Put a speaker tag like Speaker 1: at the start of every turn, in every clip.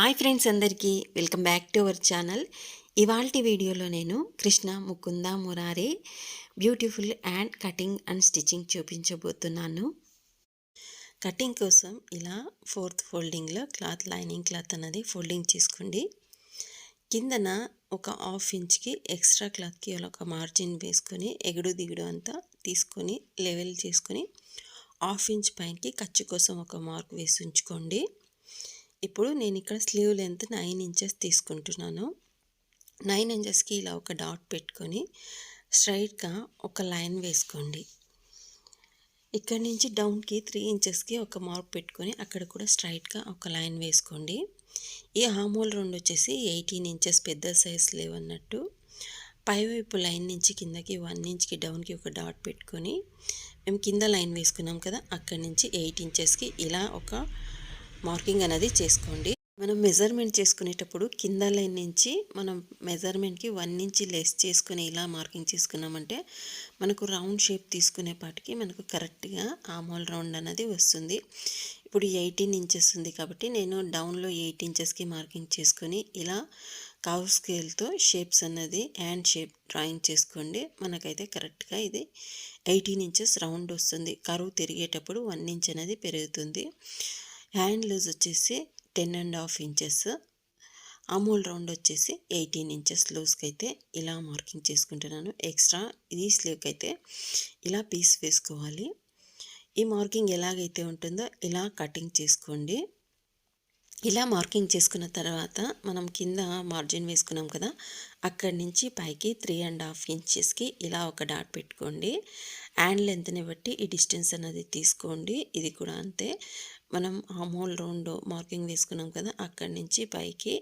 Speaker 1: Hi friends అందరికీ welcome back to our channel. ఇవాళ వీడియోలో నేను Krishna Mukunda Murare beautiful and cutting and stitching చూపించబోతున్నాను. కటింగ్ కోసం ఇలా ఫోర్త్ ఫోల్డింగ్లో క్లాత్ లైనింగ్ క్లాత్ అన్నది ఫోల్డింగ్ చేసుకోండి. కిందన ఒక హాఫ్ ఇంచ్కి ఎక్స్ట్రా క్లాత్కి ఒక మార్జిన్ వేసుకొని ఎగుడు దిగుడు అంతా తీసుకొని లెవెల్ చేసుకొని హాఫ్ ఇంచ్ పైనకి ఖర్చు కోసం ఒక మార్క్ వేసి ఉంచుకోండి. ఇప్పుడు నేను ఇక్కడ స్లీవ్ లెంత్ నైన్ ఇంచెస్ తీసుకుంటున్నాను. నైన్ ఇంచెస్కి ఇలా ఒక డాట్ పెట్టుకొని స్ట్రైట్గా ఒక లైన్ వేసుకోండి. ఇక్కడ నుంచి డౌన్కి త్రీ ఇంచెస్కి ఒక మార్క్ పెట్టుకొని అక్కడ కూడా స్ట్రైట్గా ఒక లైన్ వేసుకోండి. ఈ హామోల్ రెండు వచ్చేసి ఎయిటీన్ ఇంచెస్ పెద్ద సైజ్ లేవన్నట్టు పైవైపు లైన్ నుంచి కిందకి వన్ ఇంచ్కి డౌన్కి ఒక డాట్ పెట్టుకొని మేము కింద లైన్ వేసుకున్నాం కదా అక్కడి నుంచి ఎయిట్ ఇంచెస్కి ఇలా ఒక మార్కింగ్ అనేది చేసుకోండి. మనం మెజర్మెంట్ చేసుకునేటప్పుడు కింద లైన్ నుంచి మనం మెజర్మెంట్కి వన్ నుంచి లెస్ చేసుకుని ఇలా మార్కింగ్ చేసుకున్నామంటే మనకు రౌండ్ షేప్ తీసుకునే పాటికి మనకు కరెక్ట్గా ఆమోల్ రౌండ్ అనేది వస్తుంది. ఇప్పుడు ఎయిటీన్ ఇంచెస్ ఉంది కాబట్టి నేను డౌన్లో ఎయిట్ ఇంచెస్కి మార్కింగ్ చేసుకొని ఇలా కవ్ స్కేల్తో షేప్స్ అన్నది హ్యాండ్ షేప్ డ్రాయింగ్ చేసుకోండి. మనకైతే కరెక్ట్గా ఇది ఎయిటీన్ ఇంచెస్ రౌండ్ వస్తుంది. కరువు తిరిగేటప్పుడు వన్ ఇంచ్ అనేది పెరుగుతుంది. హ్యాండ్ లూజ్ వచ్చేసి ten and half inches. Armhole round వచ్చేసి ఎయిటీన్ ఇంచెస్ లూజ్కి అయితే ఇలా మార్కింగ్ చేసుకుంటున్నాను. ఎక్స్ట్రా ఇది స్లీవ్కి అయితే ఇలా పీస్ వేసుకోవాలి. ఈ మార్కింగ్ ఎలాగైతే ఉంటుందో ఇలా కటింగ్ చేసుకోండి. ఇలా మార్కింగ్ చేసుకున్న తర్వాత మనం కింద మార్జిన్ వేసుకున్నాం కదా అక్కడి నుంచి పైకి త్రీ అండ్ హాఫ్ ఇంచెస్కి ఇలా ఒక డాట్ పెట్టుకోండి. హ్యాండ్ లెంత్ని బట్టి ఈ డిస్టెన్స్ అనేది తీసుకోండి. ఇది కూడా అంతే. మనం ఆమోల్ రౌండ్ మార్కింగ్ వేసుకున్నాం కదా అక్కడి నుంచి పైకి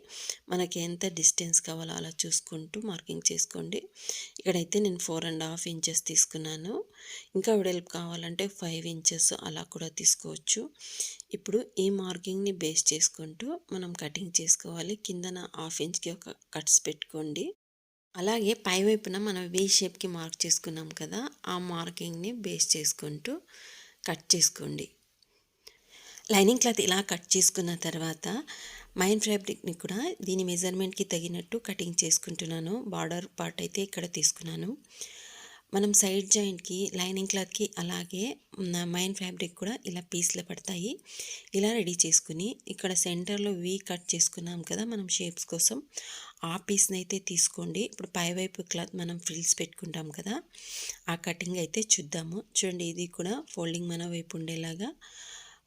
Speaker 1: మనకి ఎంత డిస్టెన్స్ కావాలో అలా చూసుకుంటూ మార్కింగ్ చేసుకోండి. ఇక్కడైతే నేను ఫోర్ అండ్ హాఫ్ ఇంచెస్ తీసుకున్నాను. ఇంకా వెడల్పు కావాలంటే ఫైవ్ ఇంచెస్ అలా కూడా తీసుకోవచ్చు. ఇప్పుడు ఈ మార్కింగ్ని బేస్ చేసుకుంటూ మనం కటింగ్ చేసుకోవాలి. కిందన హాఫ్ ఇంచ్కి ఒక కట్స్ పెట్టుకోండి. అలాగే పైవైపున మనం వే షేప్కి మార్క్ చేసుకున్నాం కదా ఆ మార్కింగ్ని బేస్ చేసుకుంటూ కట్ చేసుకోండి. లైనింగ్ క్లాత్ ఇలా కట్ చేసుకున్న తర్వాత మైన్ ఫ్యాబ్రిక్ని కూడా దీని మెజర్మెంట్కి తగినట్టు కటింగ్ చేసుకుంటున్నాను. బార్డర్ పార్ట్ అయితే ఇక్కడ తీసుకున్నాను. మనం సైడ్ జాయింట్కి లైనింగ్ క్లాత్కి అలాగే మైన్ ఫ్యాబ్రిక్ కూడా ఇలా పీస్లు పడతాయి. ఇలా రెడీ చేసుకుని ఇక్కడ సెంటర్లో వీ కట్ చేసుకున్నాం కదా మనం షేప్స్ కోసం. ఆ పీస్ని అయితే తీసుకోండి. ఇప్పుడు పైవైపు క్లాత్ మనం ఫ్రిల్స్ పెట్టుకుంటాం కదా ఆ కటింగ్ అయితే చూద్దాము. చూడండి ఇది కూడా ఫోల్డింగ్ మన వైపు ఉండేలాగా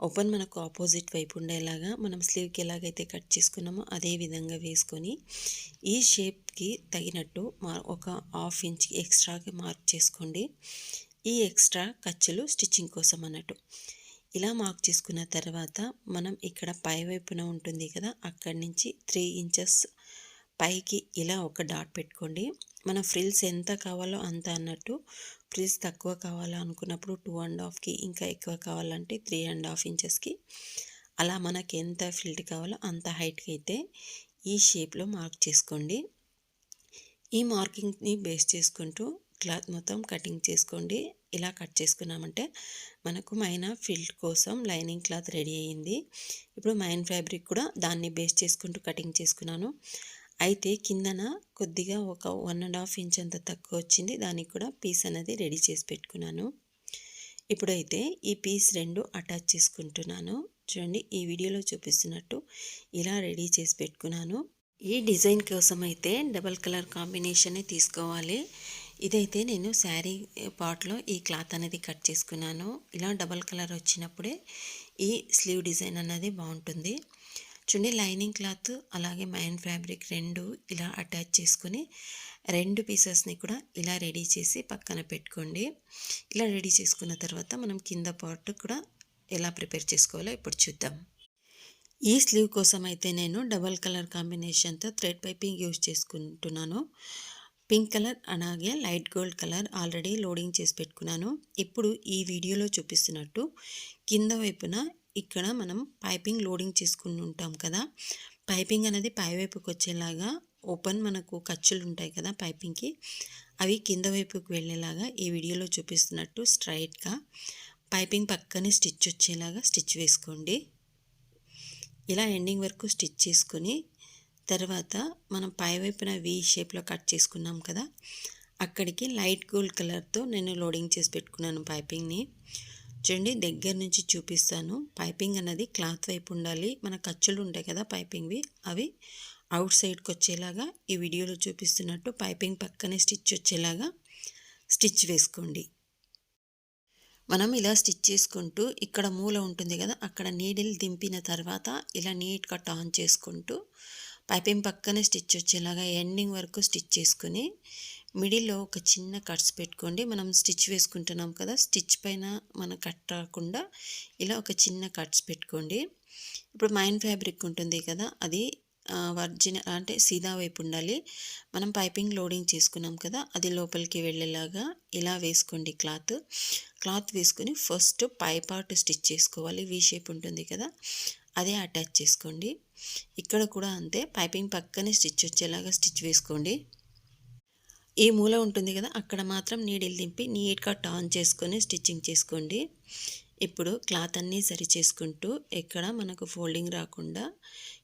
Speaker 1: ఓపెన్ మనకు ఆపోజిట్ వైపు ఉండేలాగా మనం స్లీవ్కి ఎలాగైతే కట్ చేసుకున్నామో అదే విధంగా వేసుకొని ఈ షేప్కి తగినట్టు మా ఒక హాఫ్ ఇంచ్ ఎక్స్ట్రాకి మార్క్ చేసుకోండి. ఈ ఎక్స్ట్రా ఖర్చులు స్టిచ్చింగ్ కోసం అన్నట్టు. ఇలా మార్క్ చేసుకున్న తర్వాత మనం ఇక్కడ పై వైపున ఉంటుంది కదా అక్కడి నుంచి త్రీ ఇంచెస్ పైకి ఇలా ఒక డాట్ పెట్టుకోండి. మన ఫ్రిల్స్ ఎంత కావాలో అంత అన్నట్టు ఫ్రిల్స్ తక్కువ కావాలా అనుకున్నప్పుడు టూ అండ్ హాఫ్కి ఇంకా ఎక్కువ కావాలంటే త్రీ అండ్ హాఫ్ ఇంచెస్కి అలా మనకి ఎంత ఫిల్ట్ కావాలో అంత హైట్కి అయితే ఈ షేప్లో మార్క్ చేసుకోండి. ఈ మార్కింగ్ని బేస్ చేసుకుంటూ క్లాత్ మొత్తం కటింగ్ చేసుకోండి. ఇలా కట్ చేసుకున్నామంటే మనకు మైన ఫిల్ట్ కోసం లైనింగ్ క్లాత్ రెడీ అయ్యింది ఇప్పుడు మైన్ ఫ్యాబ్రిక్ కూడా దాన్ని బేస్ చేసుకుంటూ కటింగ్ చేసుకున్నాను. అయితే కిందన కొద్దిగా ఒక వన్ అండ్ హాఫ్ ఇంచ్ అంత తక్కువ వచ్చింది. దానికి కూడా పీస్ అనేది రెడీ చేసి పెట్టుకున్నాను. ఇప్పుడైతే ఈ పీస్ రెండు అటాచ్ చేసుకుంటున్నాను. చూడండి ఈ వీడియోలో చూపిస్తున్నట్టు ఇలా రెడీ చేసి పెట్టుకున్నాను. ఈ డిజైన్ కోసం అయితే డబల్ కలర్ కాంబినేషనే తీసుకోవాలి. ఇదైతే నేను శారీ పార్ట్లో ఈ క్లాత్ అనేది కట్ చేసుకున్నాను. ఇలా డబల్ కలర్ వచ్చినప్పుడే ఈ స్లీవ్ డిజైన్ అనేది బాగుంటుంది. చూడండి లైనింగ్ క్లాత్ అలాగే మైన్ ఫ్యాబ్రిక్ రెండు ఇలా అటాచ్ చేసుకొని రెండు పీసెస్ని కూడా ఇలా రెడీ చేసి పక్కన పెట్టుకోండి. ఇలా రెడీ చేసుకున్న తర్వాత మనం కింద పార్ట్ కూడా ఎలా ప్రిపేర్ చేసుకోవాలో ఇప్పుడు చూద్దాం. ఈ స్లీవ్ కోసం అయితే నేను డబల్ కలర్ కాంబినేషన్తో థ్రెడ్ పైపింగ్ యూజ్ చేసుకుంటున్నాను. పింక్ కలర్ అలాగే light gold colour already loading చేసి పెట్టుకున్నాను. ఇప్పుడు ఈ వీడియోలో చూపిస్తున్నట్టు కింద వైపున ఇక్కడ మనం పైపింగ్ లోడింగ్ చేసుకుని ఉంటాం కదా. పైపింగ్ అనేది పైవైపుకి వచ్చేలాగా ఓపెన్ మనకు ఖర్చులు ఉంటాయి కదా పైపింగ్కి. అవి కింద వైపుకి వెళ్ళేలాగా ఈ వీడియోలో చూపిస్తున్నట్టు స్ట్రైట్గా పైపింగ్ పక్కనే స్టిచ్ వచ్చేలాగా స్టిచ్ వేసుకోండి. ఇలా ఎండింగ్ వరకు స్టిచ్ చేసుకొని తర్వాత మనం పైవైపున వి షేప్లో కట్ చేసుకున్నాం కదా. అక్కడికి లైట్ గోల్డ్ కలర్తో నేను లోడింగ్ చేసి పెట్టుకున్నాను పైపింగ్ని. చూడండి దగ్గర నుంచి చూపిస్తాను. పైపింగ్ అనేది క్లాత్ వైపు ఉండాలి. మన ఖర్చులు ఉంటాయి కదా పైపింగ్వి. అవి అవుట్ సైడ్కి వచ్చేలాగా ఈ వీడియోలో చూపిస్తున్నట్టు పైపింగ్ పక్కనే స్టిచ్ వచ్చేలాగా స్టిచ్ వేసుకోండి. మనం ఇలా స్టిచ్ చేసుకుంటూ ఇక్కడ మూల ఉంటుంది కదా అక్కడ నీడిల్ దింపిన తర్వాత ఇలా నీట్గా టాన్ చేసుకుంటూ పైపింగ్ పక్కనే స్టిచ్ వచ్చేలాగా ఎండింగ్ వరకు స్టిచ్ చేసుకుని మిడిల్లో ఒక చిన్న కట్స్ పెట్టుకోండి. మనం స్టిచ్ వేసుకుంటున్నాం కదా స్టిచ్ పైన మన కట్ రాకుండా ఇలా ఒక చిన్న కట్స్ పెట్టుకోండి. ఇప్పుడు మైన్ ఫ్యాబ్రిక్ ఉంటుంది కదా అది వర్జిన అంటే సీదా వైపు ఉండాలి. మనం పైపింగ్ లోడింగ్ చేసుకున్నాం కదా అది లోపలికి వెళ్ళేలాగా ఇలా వేసుకోండి క్లాత్. క్లాత్ వేసుకొని ఫస్ట్ పై పార్ట్ స్టిచ్ చేసుకోవాలి. వీ షేప్ ఉంటుంది కదా అదే అటాచ్ చేసుకోండి. ఇక్కడ కూడా అంతే. పైపింగ్ పక్కనే స్టిచ్ వచ్చేలాగా స్టిచ్ వేసుకోండి. ఈ మూల ఉంటుంది కదా అక్కడ మాత్రం నీడిల్ దింపి నీట్గా టర్న్ చేసుకొని స్టిచ్చింగ్ చేసుకోండి. ఇప్పుడు క్లాత్ అన్నీ సరి చేసుకుంటూ ఎక్కడ మనకు ఫోల్డింగ్ రాకుండా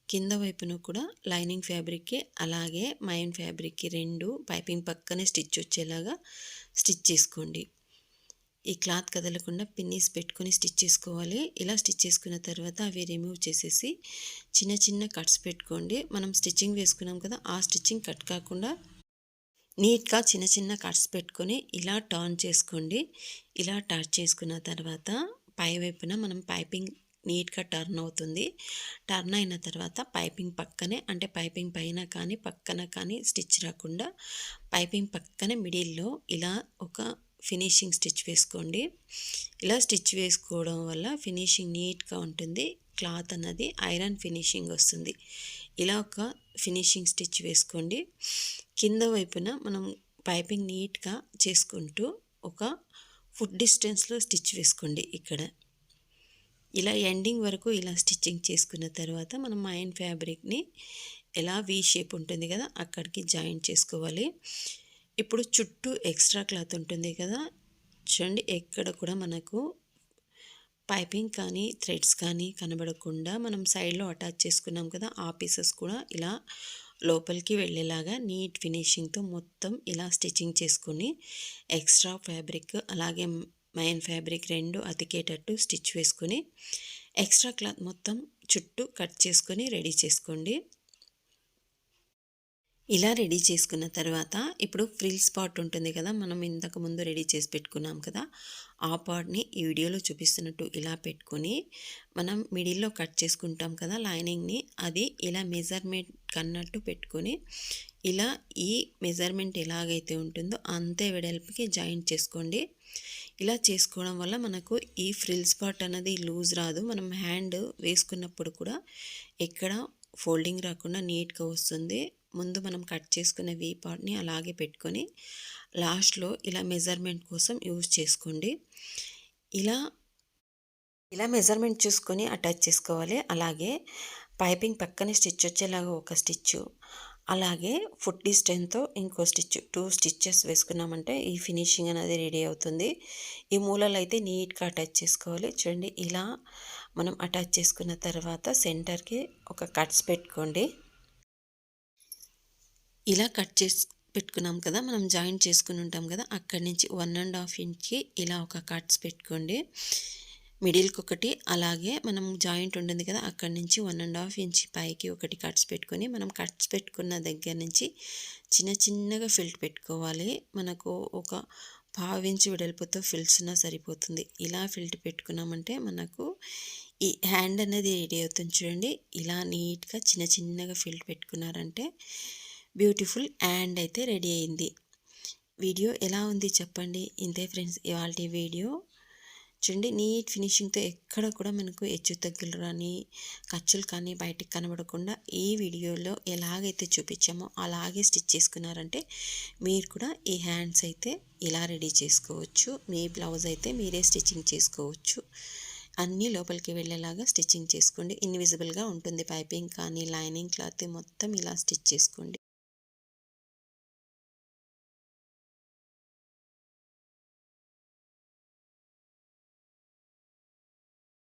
Speaker 1: కింద వైపున కూడా లైనింగ్ ఫ్యాబ్రిక్కి అలాగే మైన్ ఫ్యాబ్రిక్కి రెండు పైపింగ్ పక్కనే స్టిచ్ వచ్చేలాగా స్టిచ్ చేసుకోండి. ఈ క్లాత్ కదలకుండా పిన్నీస్ పెట్టుకొని స్టిచ్ చేసుకోవాలి. ఇలా స్టిచ్ చేసుకున్న తర్వాత అవి రిమూవ్ చేసేసి చిన్న చిన్న కట్స్ పెట్టుకోండి. మనం స్టిచ్చింగ్ వేసుకున్నాం కదా ఆ స్టిచ్చింగ్ కట్ కాకుండా నీట్గా చిన్న చిన్న కట్స్ పెట్టుకొని ఇలా టర్న్ చేసుకోండి. ఇలా టర్న్ చేసుకున్న తర్వాత పై వైపున మనం పైపింగ్ నీట్గా టర్న్ అవుతుంది. టర్న్ అయిన తర్వాత పైపింగ్ పక్కనే అంటే పైపింగ్ పైన కానీ పక్కన కానీ స్టిచ్ రాకుండా పైపింగ్ పక్కనే మిడిల్లో ఇలా ఒక ఫినిషింగ్ స్టిచ్ వేసుకోండి. ఇలా స్టిచ్ వేసుకోవడం వల్ల ఫినిషింగ్ నీట్గా ఉంటుంది. క్లాత్ అన్నది ఐరన్ ఫినిషింగ్ వస్తుంది. ఇలా ఒక ఫినిషింగ్ స్టిచ్ వేసుకోండి. కింద వైపున మనం పైపింగ్ నీట్గా చేసుకుంటూ ఒక ఫుడ్ డిస్టెన్స్లో స్టిచ్ వేసుకోండి ఇక్కడ. ఇలా ఎండింగ్ వరకు ఇలా స్టిచ్చింగ్ చేసుకున్న తర్వాత మనం మైన్ ఫ్యాబ్రిక్ని ఎలా వీ షేప్ ఉంటుంది కదా అక్కడికి జాయింట్ చేసుకోవాలి. ఇప్పుడు చుట్టూ ఎక్స్ట్రా క్లాత్ ఉంటుంది కదా. చూడండి ఎక్కడ కూడా మనకు పైపింగ్ కానీ థ్రెడ్స్ కానీ కనబడకుండా మనం సైడ్లో అటాచ్ చేసుకున్నాం కదా ఆ పీసెస్ కూడా ఇలా లోపలికి వెళ్ళేలాగా నీట్ ఫినిషింగ్తో మొత్తం ఇలా స్టిచ్చింగ్ చేసుకొని ఎక్స్ట్రా ఫ్యాబ్రిక్ అలాగే మైన్ ఫ్యాబ్రిక్ రెండు అతికేటట్టు స్టిచ్ వేసుకొని ఎక్స్ట్రా క్లాత్ మొత్తం చుట్టూ కట్ చేసుకొని రెడీ చేసుకోండి. ఇలా రెడీ చేసుకున్న తర్వాత ఇప్పుడు ఫ్రిల్ స్పాట్ ఉంటుంది కదా మనం ఇంతకు ముందు రెడీ చేసి పెట్టుకున్నాం కదా ఆ పార్ట్ని ఈ వీడియోలో చూపిస్తున్నట్టు ఇలా పెట్టుకొని మనం మిడిల్లో కట్ చేసుకుంటాం కదా లైనింగ్ని అది ఇలా మెజర్మెంట్ కన్నట్టు పెట్టుకొని ఇలా ఈ మెజర్మెంట్ ఎలాగైతే ఉంటుందో అంతే వెడల్పుకి జాయింట్ చేసుకోండి. ఇలా చేసుకోవడం వల్ల మనకు ఈ ఫ్రిల్ స్పాట్ అనేది లూజ్ రాదు మనం హ్యాండ్ వేసుకున్నప్పుడు కూడా ఎక్కడ ఫోల్డింగ్ రాకుండా నీట్గా వస్తుంది. ముందు మనం కట్ చేసుకున్న వీ పార్ట్ని అలాగే పెట్టుకొని లాస్ట్లో ఇలా మెజర్మెంట్ కోసం యూజ్ చేసుకోండి. ఇలా ఇలా మెజర్మెంట్ చూసుకొని అటాచ్ చేసుకోవాలి. అలాగే పైపింగ్ పక్కనే స్టిచ్ వచ్చేలాగా ఒక స్టిచ్ అలాగే ఫుట్ డిస్టెన్స్తో ఇంకో స్టిచ్ టూ స్టిచ్చెస్ వేసుకున్నామంటే ఈ ఫినిషింగ్ అనేది రెడీ అవుతుంది. ఈ మూలలు అయితే నీట్గా అటాచ్ చేసుకోవాలి. చూడండి ఇలా మనం అటాచ్ చేసుకున్న తర్వాత సెంటర్కి ఒక కట్స్ పెట్టుకోండి. ఇలా కట్ చేసి పెట్టుకున్నాం కదా మనం జాయింట్ చేసుకుని ఉంటాం కదా అక్కడి నుంచి వన్ అండ్ హాఫ్ ఇంచ్కి ఇలా ఒక కట్స్ పెట్టుకోండి. మిడిల్కి ఒకటి అలాగే మనం జాయింట్ ఉంటుంది కదా అక్కడి నుంచి వన్ అండ్ హాఫ్ ఇంచ్ పైకి ఒకటి కట్స్ పెట్టుకొని మనం కట్స్ పెట్టుకున్న దగ్గర నుంచి చిన్న చిన్నగా ఫిల్ట్ పెట్టుకోవాలి. మనకు ఒక పావించి వెడల్పుతో ఫిల్స్న సరిపోతుంది. ఇలా ఫిల్ట్ పెట్టుకున్నామంటే మనకు ఈ హ్యాండ్ అనేది రెడీ అవుతుంది చూడండి. ఇలా నీట్గా చిన్న చిన్నగా ఫిల్ట్ పెట్టుకున్నారంటే బ్యూటిఫుల్ అండ్ అయితే రెడీ అయింది. వీడియో ఎలా ఉంది చెప్పండి. ఇంతే ఫ్రెండ్స్ ఇవాళ వీడియో. చూడండి నీట్ ఫినిషింగ్తో ఎక్కడ కూడా మనకు హెచ్చు తగ్గులు రాని ఖర్చులు కానీ బయటకు కనబడకుండా ఈ వీడియోలో ఎలాగైతే చూపించామో అలాగే స్టిచ్ చేసుకున్నారంటే మీరు కూడా ఈ హ్యాండ్స్ అయితే ఇలా రెడీ చేసుకోవచ్చు. మీ బ్లౌజ్ అయితే మీరే స్టిచ్చింగ్ చేసుకోవచ్చు. అన్నీ లోపలికి వెళ్ళేలాగా స్టిచ్చింగ్ చేసుకోండి. ఇన్విజిబుల్గా ఉంటుంది పైపింగ్ కానీ లైనింగ్ క్లాత్ మొత్తం ఇలా స్టిచ్ చేసుకోండి.